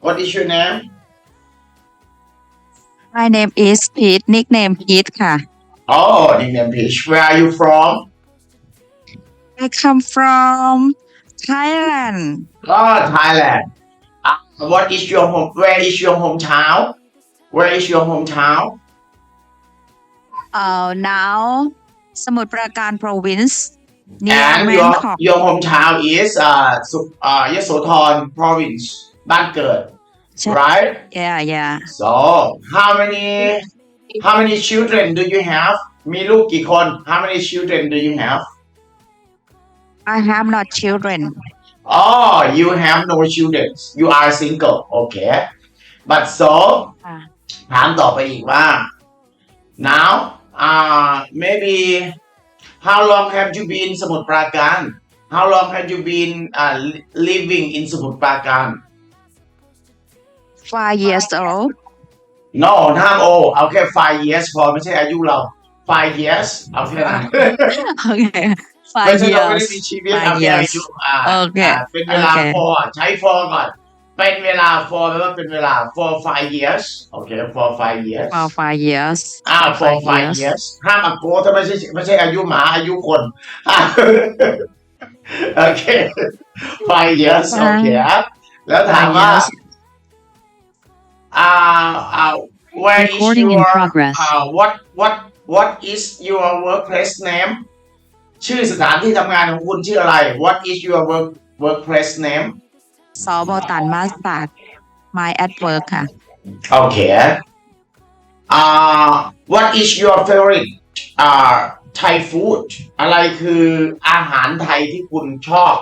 What is your name? My name is Pete nickname Pete ค่ะ Oh, nickname Peach. Where are you from? I come from Thailand Oh, Thailand. Uh, what is your home? Where is your hometown? Where is your hometown? uh, now สมุทรปราการ province And your your hometown is uh, Su- uh Yasothon province. บ้านเกิด right yeah yeah so how many how many children do you have มีลูกกี่คน how many children do you have I have not children oh you have no children you are single okay but so ถามต่อไปอีกว่า now uh maybe how long have you been สมุทรปราการ how long have you been uh, living in สมุทรปราการ five years old no ห้าโ old เอาแค่ five years พอไม่ใช่อายุเรา five years เอาแค่นั้นโอเคไม่ five ใช่เราไม่ได้มีชีวิตเอาอายุอ่าโอเคเป็นเวลา for ใช้ for ก่อนเป็นเวลา for แปลว่า เป็นเวลา for five years โอเค for five years for five years อ่า for five years ห้ามอโกถ้าไม่ใช่ไม่ใช่อายุหมา อายุคนโอเค five years โอเคแล้วถามว่า uh, where is Recording in your progress. uh, what what what is your workplace name ชื่อสถานที่ทำงานของคุณชื่ออะไร what is your work workplace name สบตันมาสตาร์ my at work ค่ะ okay uh, what is your favorite uh, Thai food อะไรคืออาหารไทยที่คุณชอบ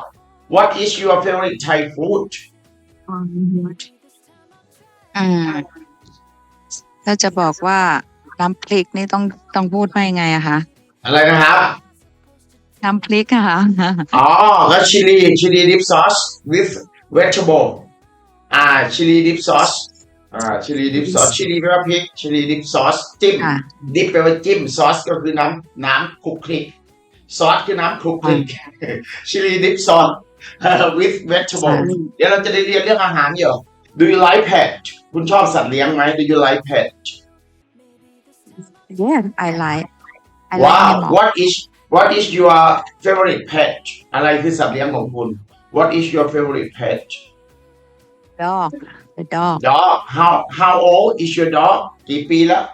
what is your favorite Thai food อืมถ้าจะบอกว่าน้ำพริกนี่ต้องต้องพูดว่ายังไงอะคะอะไรนะครับน้ำพริกอะคะอ๋อก็ชิลีชิลีดิฟซอส with vegetable อ่าชิลีดิฟซอสอ่าชิลีดิฟซอสชิลีแปลว่าพริกชิลีดิฟซอสจิ้มดิฟแปลว่าจิ้มซอสก็คือน้ำน้ำคลุกคลิกซอสคือน้ำคลุกคลิกชิลีดิฟซอส with vegetable เดี๋ยวเราจะได้เรียนเรื่องอาหารเยอะ Do you like pet คุณชอบสัตว์เลี้ยงไหม Do you like pet Yeah, I like. I like Wow i what is what is your favorite pet อะไรคือสัตว์เลี้ยงของคุณ What is your favorite pet Dog. The dog. dog how how old is your dog กี่ปีแล้ว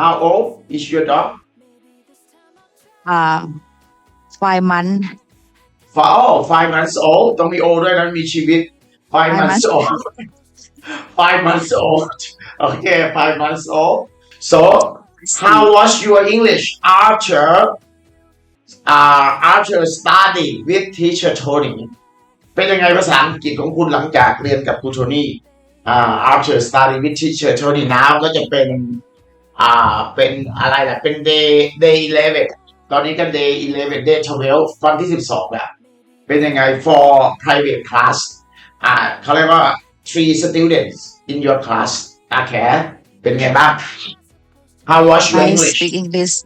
How old is your dog u h five months. for all five months old ต้องมี old ด้วยนะมีชีวิต five Five months months old five months old. Okay, five months old. So, how was your English after uh, after study with teacher Tony? เป็นยังไงภาษาอังกฤษของคุณหลังจากเรียนกับครูโทนี่ h after study with teacher Tony now ก็จะเป็นอ่าเป็นอะไรล่ะ เป็น day day eleven ตอนนี้ก็ day eleven day twelve วันที่สิบสองแล้เป็นยังไง for private class อ่าเขาเรียกว่า three students in your class back. How was your I English speak English.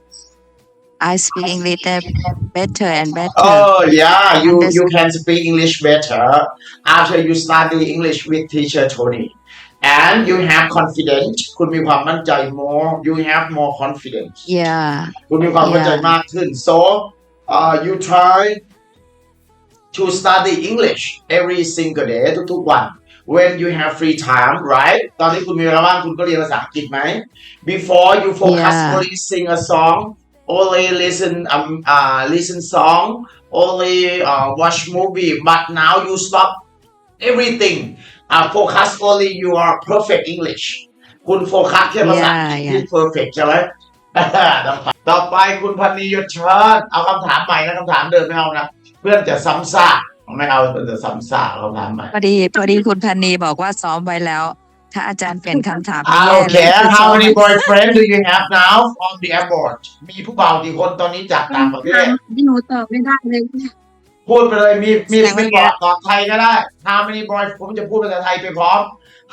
I speak English better and better. Oh yeah, you you can speak English better after you study English with teacher Tony, and you have confidence. คุณมีความมั่นใจ more. You have more confidence. Yeah. คุณมีความมั่นใจมากขึ้น so uh, you try to study English every single day ทุกๆวัน when you have free time right ตอนนี้คุณมีเวลาว่างคุณก็เรียนภาษาอังกฤษไหม before you focus yeah. only sing a song only listen um uh listen song only uh, watch movie but now you stop everything uh, focus only your perfect English คุณโฟกัสแค่ภาษาอังกฤษที่ perfect ใช่ไหมต่อไปคุณพันนียศเชิญเอาคำถามใหม่นะคำถามเดิมไม่เอานะ เพื่อนจะซ้ำซากไม่เอาแต่สัมสาวเราทำไหมพอดีพอดีคุณพันนีบอกว่า ซ้อมไว้แล้ว ถ้าอาจารย์เปลี่ยนคำถามโอเค how many boyfriend do you have now from the airport มีผู้บ่าวกี่คนตอนนี้จากต่างประเทศที่หนูตอบไม่ได้เลยพูดไปเลยมีมีไม่บอกตอบไทยก็ได้ how many boy ผมจะพูดภาษาไทยไปพร้อม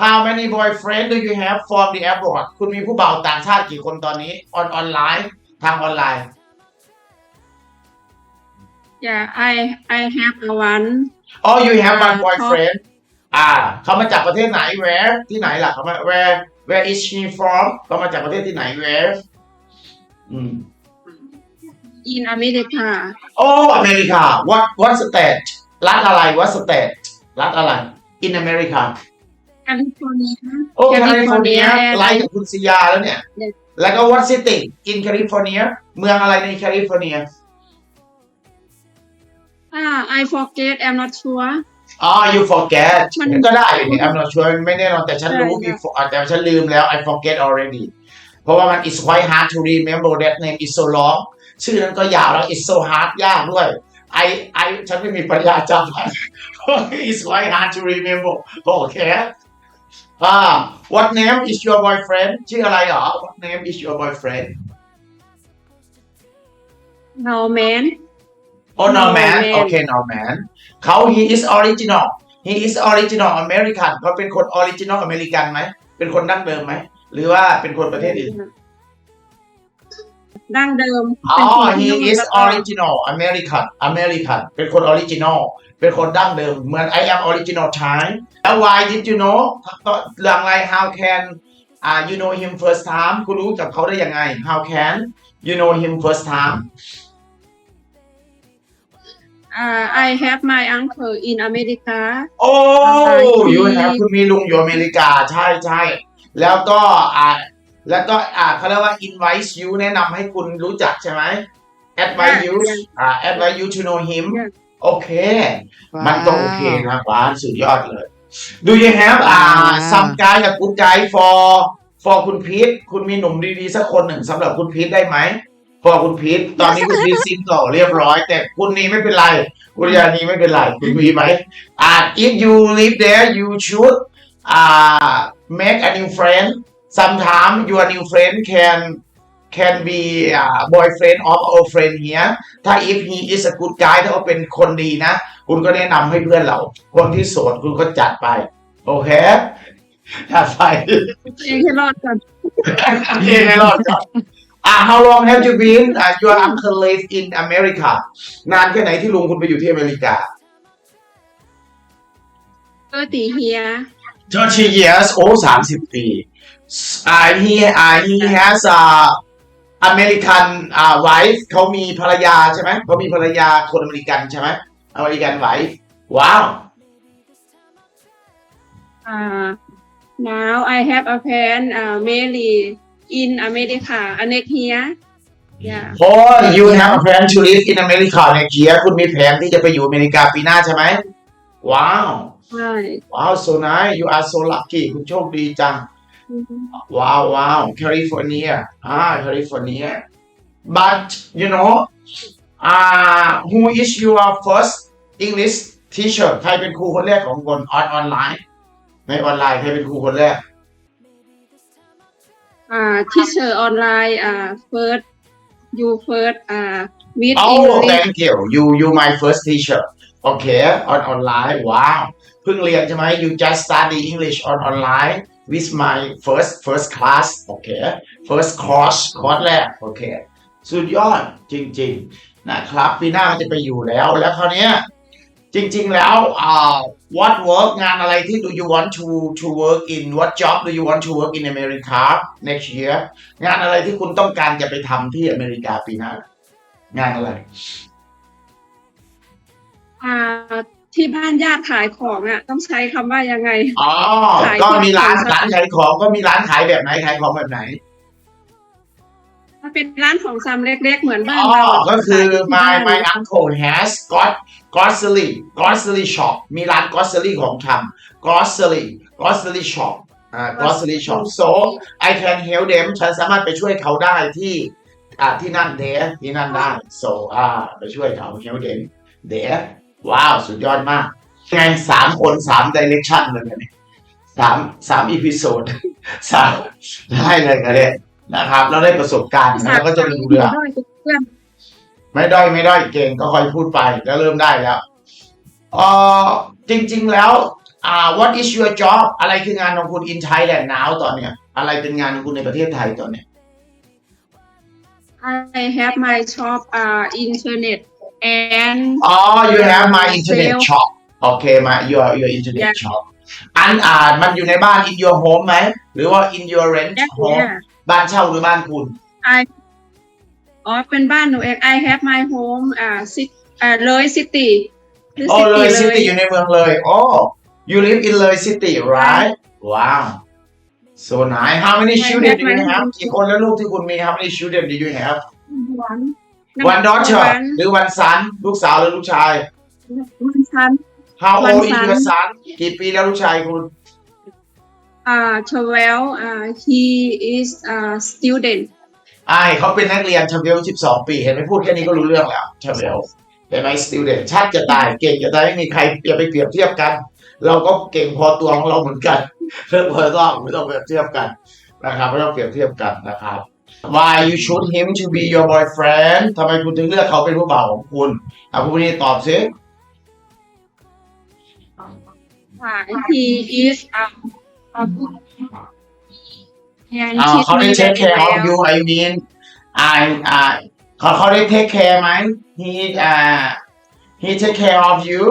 how many boyfriend do you have from the airport คุณมีผู้บ่าวต่างชาติกี่คนตอนนี้ on ออนไลน์ทางออนไลน์ Yeah, I I have a one. Oh you have one boyfriend อ่าเขามาจากประเทศไหน where ที่ไหนล่ะเขามา where where is she from เขามาจากประเทศที่ไหน where อืม In America. Oh America what what state รัฐอะไร what state รัฐอะไร In America California. Oh c a l i f o r n i a ไล่กับคุณซิยาแล้วเนี่ย Yes. แล้วก็ what city in California เมืองอะไรใน California I forget I'm not sure อ๋อ you forget มันก็ได้อนี่ I'm not sure ไม่แน่นอนแต่ฉันรู้ใ่ before แต่ฉันลืมแล้ว I forget already เพราะว่ามัน is quite hard to remember that name is so long ชื่อนั้นก็ยาวแล้ว is so hard ยากด้วย I I ฉันไม่มีปัญญาจำั is quite hard to remember โอเคอ่า what name is your boyfriend ชื่ออะไรอหรอ what name is your boyfriend no man โอ้ Norman โอเค Norman เขา he is original he is original American เขาเป็นคน original อเมริกันไหม เป็นคนดั้งเดิมไหม หรือว่าเป็นคนประเทศอื่น ดั้งเดิม อ๋อ he is original American American เป็นคน original เป็นคนดั้งเดิม เหมือน I am original Thai แล้ว why did you know ก็หลังไร how can uh, you know him first time คุณรู้จักเขาได้ยังไง how can you know him first time I have my uncle in America. โอ้ you h คุณมีลุงอยู่อเมริกา ใช่ใช่แล้วก็อ่าแล้วก็อ่าเขาเรียกว่า invite you แนะนำให้คุณรู้จักใช่ไหม advise you อ่า advise you to know him โอเค มันต้องโอเคนะว้านสุดยอดเลย Do you have อ่า some guy กับ good guy for for คุณพีทคุณมีหนุ่มดี ๆ สักคนหนึ่งสำหรับคุณพีทได้ไหมพอคุณพีทตอนนี้คุณพีทซิงโตเรียบร้อย แต่คุณนี้ไม่เป็นไรคุณยานีไม่เป็นไร คุณมีไหมอ่า if you live there you should ่า make a new friend s o m e t i m e your new friend can can be u อ boyfriend of a friend here ถ้า if he is a good guy ถ้าเขาเป็นคนดีนะ คุณก็แนะนำให้เพื่อนเรา คนที่โสดคุณก็จัดไป โอเคจัดไปยังให้รอดก่อนยังให้รอดก่อนอ่ะ how long have you been อ่ะ your uncle lives in America นานแค่ไหนที่ลุงคุณไปอยู่ที่อเมริกา 30 y e a r s 30 years โอ้30ปีอ he อ he has a American uh, wife เขามีภรรยาใช่ไหมเขามีภรรยาคนอเมริกันใช่ไหมอเมริกัน wife ว้าว uh, now I have a friend uh, Mary in America a next year yeah อ้ you have a plan to live in America next year คุณมีแผนที่จะไปอยู่อเมริกาปีหน้าใช่ไหมว้าวว้าว so nice you are so lucky คุณโชคดีจังว้าวว้าวแคลิฟอร์เนียอ่าแคลิฟอร์เนีย but you know uh who is your first English teacher ใครเป็นครูคนแรกของคนออนไลน์ในออนไลน์ ใครเป็นครูคนแรกที่เชอร์ออนไลน์อ่าเฟิร์สยูเฟิร์สอ่าวิด Oh, thank you. You you my first teacher. Okay, on online. Wow. เพิ่งเรียนใช่ไหม You just study English on online with my first first class. Okay, first course คอร์สแรกโอเคสุดยอด จริง ๆ นะครับ ปีหน้าก็จะไปอยู่แล้วแล้วคราวเนี้ยจริง ๆ แล้ว uh, what work งานอะไรที่ do you want to to work in what job do you want to work in America next year งานอะไรที่คุณต้องการจะไปทำที่อเมริกาปีหน้า งานอะไร ที่บ้านญาติขายของอ่ะต้องใช้คำว่ายังไง อ๋อ ก็มีร้านร้านขายของก็มีร้านขายแบบไหนขายของแบบไหน มันเป็นร้านของซำเล็ก ๆ เหมือนบ้านเราก็คือ my ้าน my uncle has got g o s e r y g o s e r y shop มีร้าน g o s e r y ของชำ g o s e r y g o s e r y shop อ่า g o s e r y shop so I can help them ฉันสามารถไปช่วยเขาได้ที่ อ่า ที่นั่นเดีที่นั่นได้ so อ่า ไปช่วยเขา help them เดี r ว้าว สุดยอดมากไงสามคนสาม direction เลยเนี่ยสามสามอีพิโซดสามได้เลยกันเลยนะครับ เราได้ประสบการณ์แล้วก็จะรู้เรื่องไม่ได้ไม่ได้เก่งก็ค่อยพูดไปก็เริ่มได้แล้วเออจริงๆแล้วอ่า what is your job อะไรคืองานของคุณ in Thailand now ตอนเนี้ยอะไรเป็นงานของคุณในประเทศไทยตอนเนี้ย I have my shop uh internet and oh you have my internet shop okay my your your internet yeah. shop อันอ่ามันอยู่ในบ้าน in your home ไหมหรือว่า in your rent home บ้านเช่าหรือบ้านคุณ I อ๋อเป็นบ้านหนูเอง I have my home อ่าซิอ่าเลยซิตี้โอ้เลยซิตี้อยู่ในเมืองเลยโอ้ you live in เลยซิตี้ right wow so nice how many children do you have กี่คนแล้วลูกที่คุณมี how many children do you have one one daughter หรือ one son ลูกสาวหรือลูกชาย one son how old is your son กี่ปีแล้วลูกชายคุณอ่า twelve อ่า he is a student ไอเขาเป็นนักเรียนชาเวลส12 ปี เห็นไหมพูดแค่นี้ก็รู้เรื่องแล้วชาเวลเป็นไหมสติวเดนชาติจะตายเก่งจะตายไม่มีใครอย่าไปเปรียบเทียบกัน เราก็เก่งพอตัวของเราเหมือนกันเรื่องพอต้องไม่ต้องเปรียบเทียบกันนะครับไม่ต้องเปรียบเทียบกันนะครับ Why you choose him to be your boyfriend ทำไมคุณถึงเลือกเขาเป็นผู้บ่าวของคุณอ่ะผู้นี้ตอบสิ he is a, a good เขาได้เทคแคร์ของยูไอมีนไออ่าเขาเขาได้เทคแคร์ไหม he อ่าฮ e take care อ f you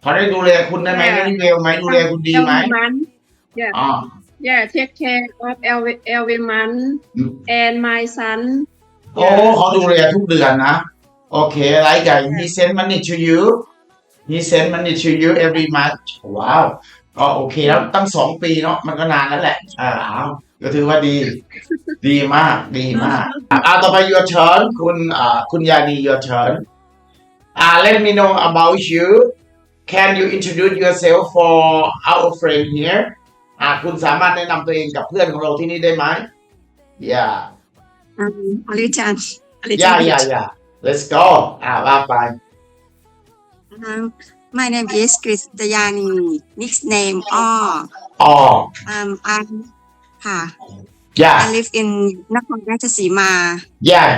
เขาได้ดูแลคุณได้ไหมได้ดูแลไหมดูแลคุณดีไหมอ yeah. yeah take อ a เอลเวน v e นแอนไมซันโอ้เขาดูแลทุกเดือนนะโอเค like I he send money to you he send m o น e y to y ยูเอเวอร์มั h ว้าวก็โอเคแล้วตั้งสองปีเนาะมันก็นานแล้วแหละอ้าวก็ถือว่าดี ดีมากดีมากอ่าต่อไป your t u คุณอ่าคุณยานี your t u อ่า let me know about you can you introduce yourself for our friend here อ่าคุณสามารถแนะนำตัวเองกับเพื่อนของเราที่นี่ได้ไหม yeah อ Um, Alijan. a l i j ัน yeah yeah yeah let's go อ่าว่าไป Um, my name is Chris Dayani. Nickname R. อ๋อ Um, I'm ค่ะ I Yeah, live in นครราชสีมา yeah.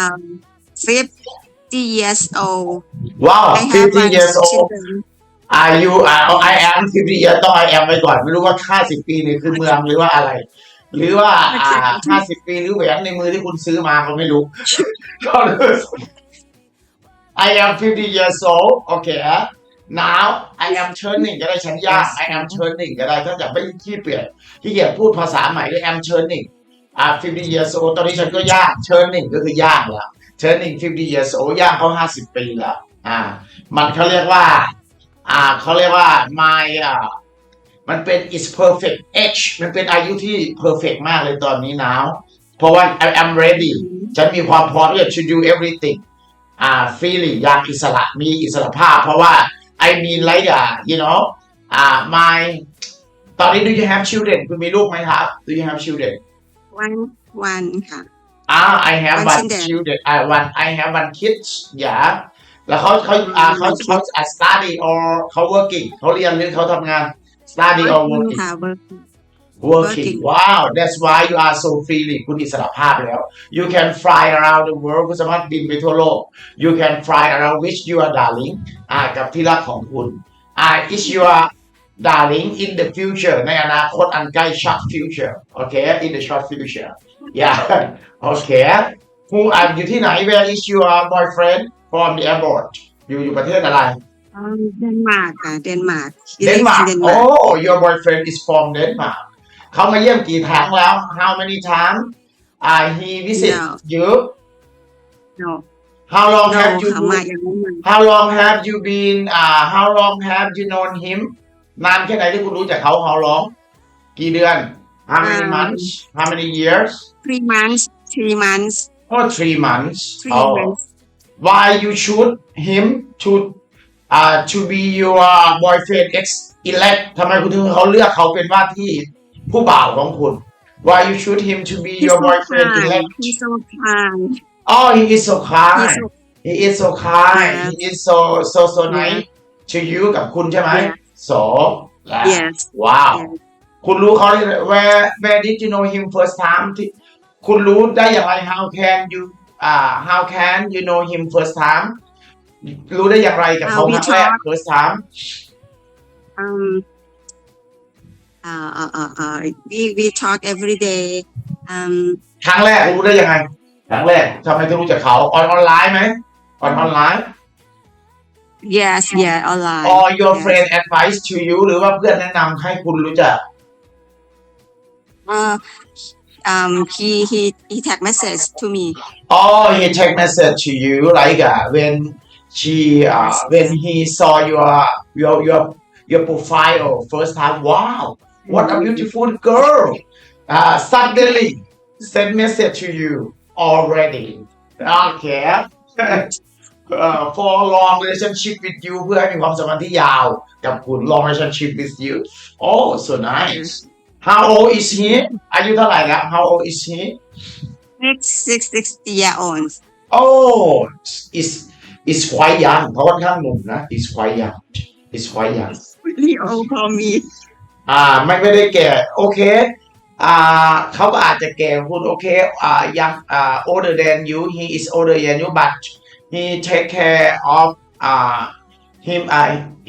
um 50 years old Wow, I 50 years old. c h i l d r Are you? Uh, I am 50 years old. I am ไปก่อนไม่รู้ว่าค่า0ปีนี่คือเมืองหรือว่าอะไร หรือว่า อ่าา0ปีหรือแหวนในมือที่คุณซื้อมาก็ไม่รู้ก็เลย I am 50 years old. Okay. huh? หอ o อ I am churning ก็ได้ฉันยอาอ I am churning ก็ได้ถ้าจะไม่ขี้เปลี่ยน ที่เกียจพูดภาษาใหม่ก็ I am churning อ่า50 years old ตอนนี้ฉันก็ย่าง churning ก็คือยากแล้ว churning 50 years old ยากเขา50 ปีแล้วอ่ามันเขาเรียกว่าอ่าเขาเรียกว่า my อ่ามันเป็น is perfect age มันเป็นอายุที่ perfect มากเลยตอนนี้หนาวเพราะว่า I am ready ฉันมีความพร้อมที่จะ do everything อ่า feeling อย่างอิสระมีอิสระภาพเพราะว่า I mean like uh, you know uh, my ตอนนี้ do you have children คุณมีลูกไหมครับ do you have children one one ค่ะ ah I have one, one children I one I have one kids yeah แล้วเขาเขาอ่าเขาเขา study or เขา working เขาเรียนหรือเขาทำงาน study or working ค่ะ working working wow that's why you are so freely คุณอิสระภาพแล้ว you can fly around the world คุณสามารถบินไปทั่วโลก you can fly around with your darling อ่ากับที่รักของคุณอ่า is are darling in the future ในอนาคตอันใกล้ short future Okay, in the short future yeah okay. who are uh, อยู่ที่ไหน where is your boyfriend from the abroad อยู่อยู่ประเทศอะไรเดนมาร์กค่ะเดนมาร์กเดนมาร์ก um, uh, oh your boyfriend is from Denmark เขามาเยี่ยมกี่ครั้งแล้ว how many times uh, he visit No. you no how long no have you how long have you been uh, how long have you known him นานแค่ไหนที่คุณรู้จักเขา how long กี่เดือน how many months how many years three months three months oh three months three oh months why you s h o o l d him to uh, to be your boyfriend ex elect ทำไมคุณถึงเขาเลือกเขาเป็นว่าที่ผู้บ่าวของคุณ why you choose him to be your boyfriend h e i He's so kind oh he is so kind he is so kind he is so so so nice to you กับคุณใช่ไหม so yes wow คุณรู้เขา where where did you know him first time ที่คุณรู้ได้อย่างไร how can you อ h how can you know him first time รู้ได้อย่างไรกับเขาครั้งแรก first time um uh, uh, uh, uh, we we talk every day um ครั้งแรกรู้ได้ยังไงครั้งแรกทำไมถึงรู้จักเขาออนออนไลน์ไหมออนออนไลน์ yes yeah online or your y e s friend advice to you หรือว่าเพื่อนแนะนำให้คุณรู้จัก uh, um he he he t a t message to me oh he t a t message to you like uh, when she uh, when he saw your your your your profile first time wow What a beautiful girl! Uh, suddenly send message to you already. Okay, uh, for long relationship with you เพื่อให้มีความสัมพันธ์ที่ยาวกับคุณ um long relationship with you oh so nice how old is he อายุเท่าไหร่แล้ว how old is he six six six year old oh is is quite young เขาค่อนข้างหนุ่มนะ is quite young is quite young really old for me อ่าไม่ไม่ได้แก่โอเคอ่าเขาก็อาจจะแก่คุณโอเคอ่ายังอ่า older than you he is older than you but he take care of อ่า him อ่า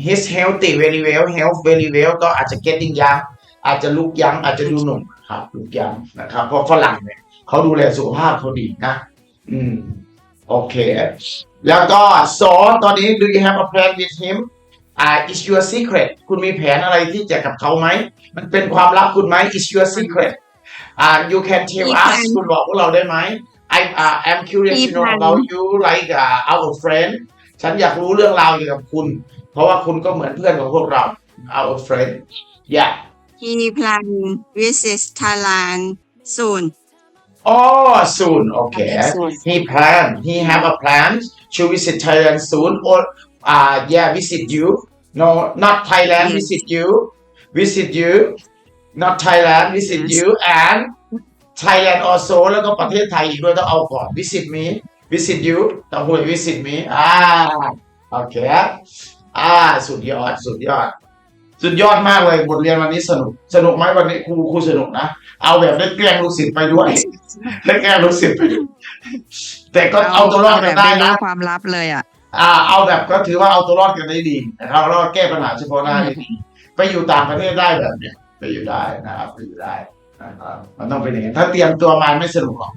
his healthy very well health very well ก็อาจจะ getting young อาจจะลุกยังอาจจะดูหนุ่มครับลุกยังนะครับเพราะฝรั่งเนี่ยเขาดูแลสุขภาพเขาดีนะอืมโอเค แล้วก็สอนตอนนี้ do you have a plan with him อ่า is your secret คุณมีแผนอะไรที่จะกับเขาไหม มันเป็นความลับคุณไหม is your secret อ่า you can tell us คุณบอกพวกเราได้ไหม I uh, m curious to know about you like uh, our friend ฉันอยากรู้เรื่องราวเกี่ยวกับคุณ เพราะว่าคุณก็เหมือนเพื่อนของพวกเรา our friend yeah he plan visit Thailand soon oh soon okay he plan he have a plan to visit Thailand soon or uh, yeah, visit you. No, not Thailand, yes. visit you. Visit you. Not Thailand, visit yes. you. And Thailand also แล้วก็ประเทศไทยอีกด้วยต้องเอาก่อน visit me visit you ต้องหูย visit me อ่าโอเค อ่าสุดยอดสุดยอด สุดยอดมากเลยบทเรียนวันนี้สนุก สนุกไหมวันนี้ครูครูสนุกนะ เอาแบบได้แกล้งลูกศิษย์ไปด้วยได้แกล้งลูกศิษย์ไปด้วยแต่ก็เอาตัวรอดได้นะความลับเลยอ่ะอ่าเอาแบบก็ถือว่าเอาตัวรอดกันได้ดีนะครับแล้วแก้ปัญหาเฉพาะหน้าได้ดีไปอยู่ต่างประเทศได้แบบเนี้ยไปอยู่ได้นะครับไปอยู่ได้นะครับ มันต้องเป็นอย่างนี้ถ้าเตรียมตัวมาไม่สนุกหรอก